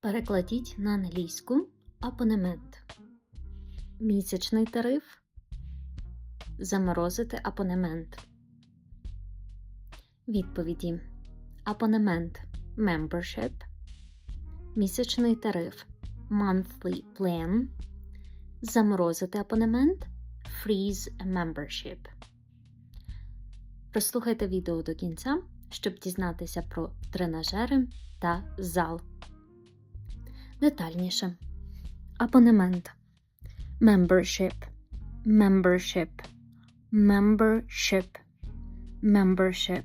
Перекладіть на англійську абонемент. Місячний тариф. Заморозити абонемент. Відповіді. Абонемент membership. Місячний тариф monthly plan. Заморозити абонемент freeze membership. Прослухайте відео до кінця, щоб дізнатися про тренажери та зал. Детальніше. Абонемент. Membership. Membership. Membership. Membership.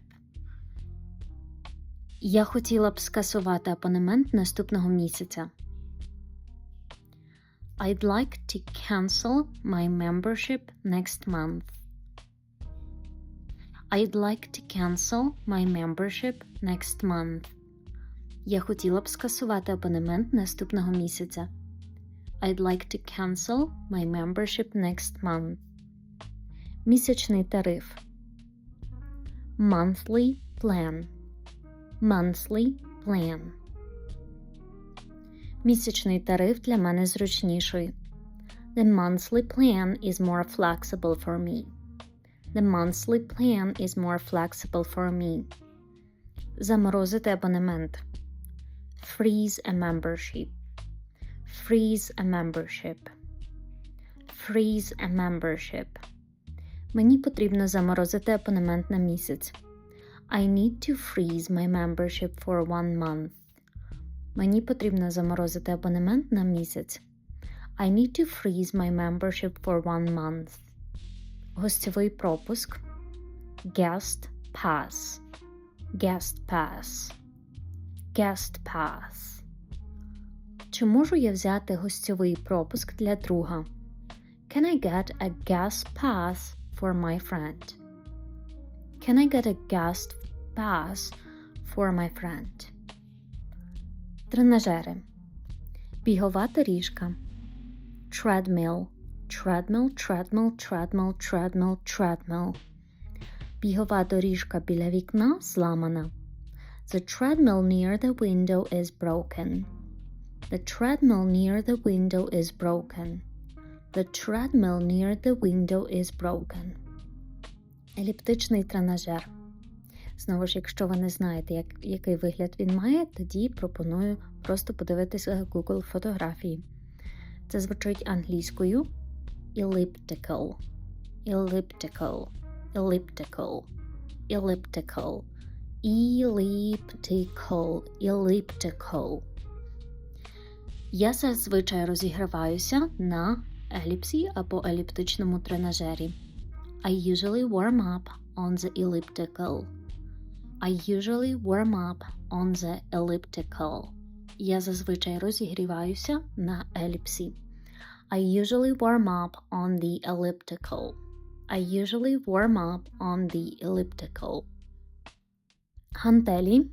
Я хотіла б скасувати абонемент наступного місяця. I'd like to cancel my membership next month. I'd like to cancel my membership next month. Я хотіла б скасувати абонемент наступного місяця. I'd like to cancel my membership next month. Місячний тариф. Monthly plan. Monthly plan. Місячний тариф для мене зручніший. The monthly plan is more flexible for me. The monthly plan is more flexible for me. Заморозити абонемент. Freeze a membership. Freeze a membership. Freeze a membership. Мені потрібно заморозити абонемент на місяць. I need to freeze my membership for one month. Мені потрібно заморозити абонемент на місяць. I need to freeze my membership for one month. Гостьовий пропуск. Guest pass. Guest pass. Guest pass. Чи можу я взяти гостьовий пропуск для друга? Can I get a guest pass for my friend? Can I get a guest pass for my friend? Тренажери. Бігова доріжка. Treadmill. Treadmill, treadmill, treadmill, treadmill, treadmill. Бігова доріжка біля вікна зламана. The treadmill near the window is broken. The treadmill near the window is broken. The treadmill near the window is broken. Еліптичний тренажер. Знову ж, якщо ви не знаєте, як, який вигляд він має, тоді пропоную просто подивитися Google фотографії. Це звучить англійською elliptical. Elliptical. Elliptical. Elliptical. Elliptical. Elliptical. Я зазвичай розіграваюся на еліпсі або еліптичному тренажері. I usually warm up on the elliptical. I usually warm up on the elliptical. Я зазвичай розігріваюся на еліпсі. I usually warm up on the elliptical. I usually warm up on the elliptical. Гантелі.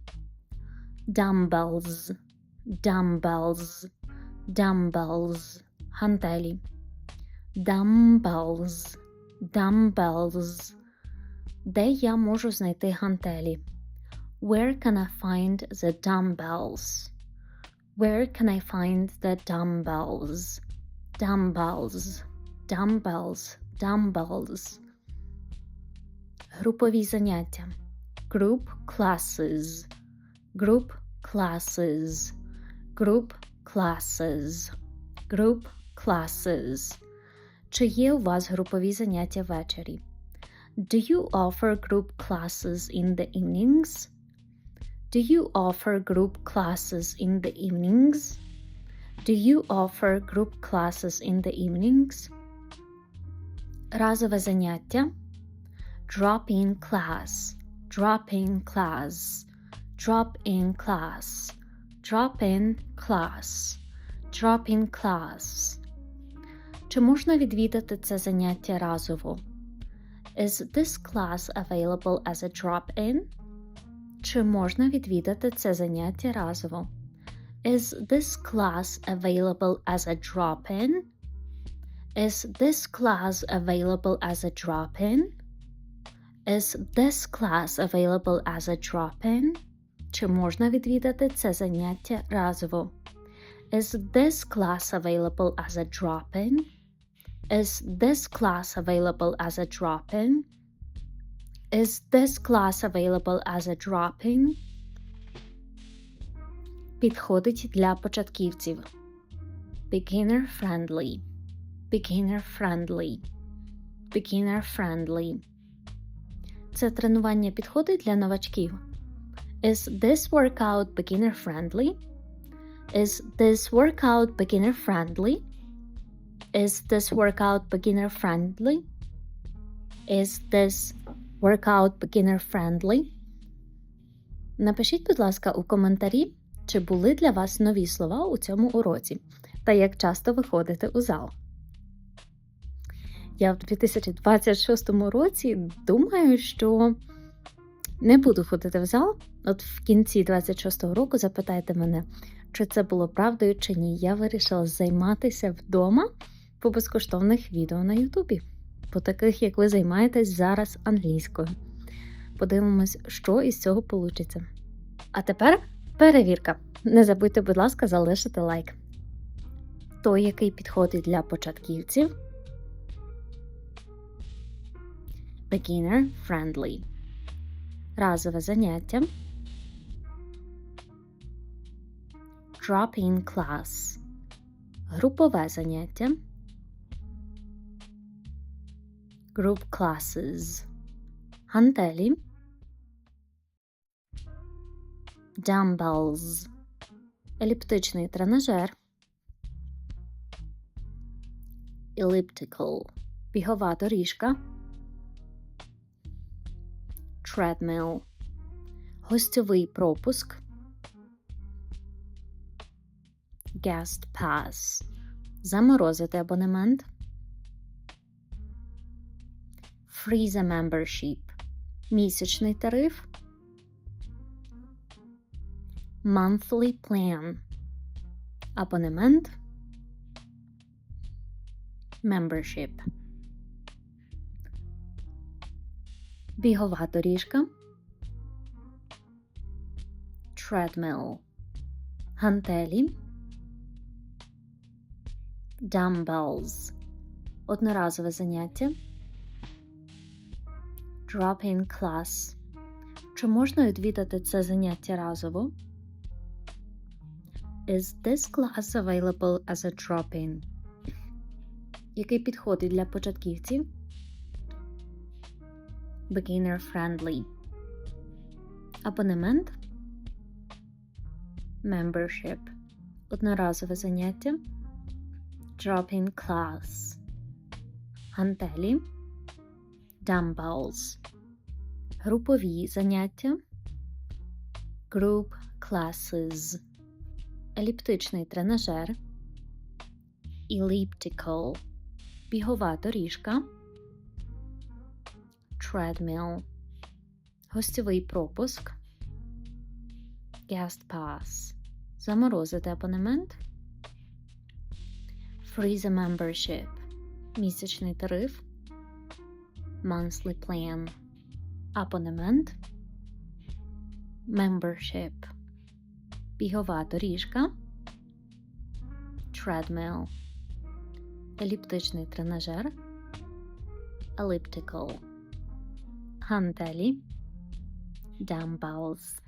Dumbbells. Dumbbells. Dumbbells. Гантелі. Dumbbells. Dumbbells. Де я можу знайти гантелі? Where can I find the dumbbells? Where can I find the dumbbells? Dumbbells. Dumbbells. Dumbbells. Групові заняття. Group classes. Group classes. Group classes. Group classes. Чи є у вас групові заняття ввечері? Do you offer group classes in the evenings? Do you offer group classes in the evenings? Do you offer group classes in the evenings? Разове заняття. Drop-in class. Drop-in class. Drop-in class. Drop-in class. Drop-in class. Чи можна відвідати це заняття разово? Is this class available as a drop-in? Чи можна відвідати це заняття разово? Is this class available as a drop-in? Is this class available as a drop-in? Is this class available as a drop-in? Чи можна відвідати це заняття разово? Is this class available as a drop-in? Is this class available as a drop-in? Is this class available as a drop-in? Підходить для початківців. Beginner friendly. Beginner friendly. Beginner friendly. Це тренування підходить для новачків. Is this workout beginner friendly? Is this workout beginner friendly? Is this workout beginner friendly? Is this workout beginner friendly? Напишіть, будь ласка, у коментарі, чи були для вас нові слова у цьому уроці та як часто ви ходите у зал. Я в 2026 році думаю, що не буду ходити в зал. От в кінці 26-го року запитайте мене, чи це було правдою чи ні. Я вирішила займатися вдома по безкоштовних відео на Ютубі, по таких, як ви займаєтесь зараз англійською. Подивимось, що із цього вийде. А тепер перевірка. Не забудьте, будь ласка, залишити лайк. Той, який підходить для початківців. Beginner friendly. Разове заняття. Drop-in class. Групове заняття. Group classes. Гантелі. Dumbbells. Еліптичний тренажер. Elliptical. Бігова доріжка. Treadmill. Гостьовий пропуск. Guest pass. Заморозити абонемент. Freezer membership. Місячний тариф. Monthly plan. Абонемент. Membership. Бігова доріжка. Treadmill. Гантелі. Dumbbells. Одноразове заняття. Drop-in class. Чи можна відвідати це заняття разово? Is this class available as a drop-in? Який підходить для початківців? Beginner friendly. Абонемент. Membership. Одноразове заняття. Drop-in class. Гантелі. Dumbbells. Групові заняття. Group classes. Еліптичний тренажер. Elliptical. Бігова доріжка. Treadmill. Гостьовий пропуск. Guest pass. Заморозити абонемент. Freezer membership. Місячний тариф. Monthly plan. Абонемент. Membership. Бігова доріжка. Treadmill. Еліптичний тренажер. Elliptical. Гантелі. Dumbbells.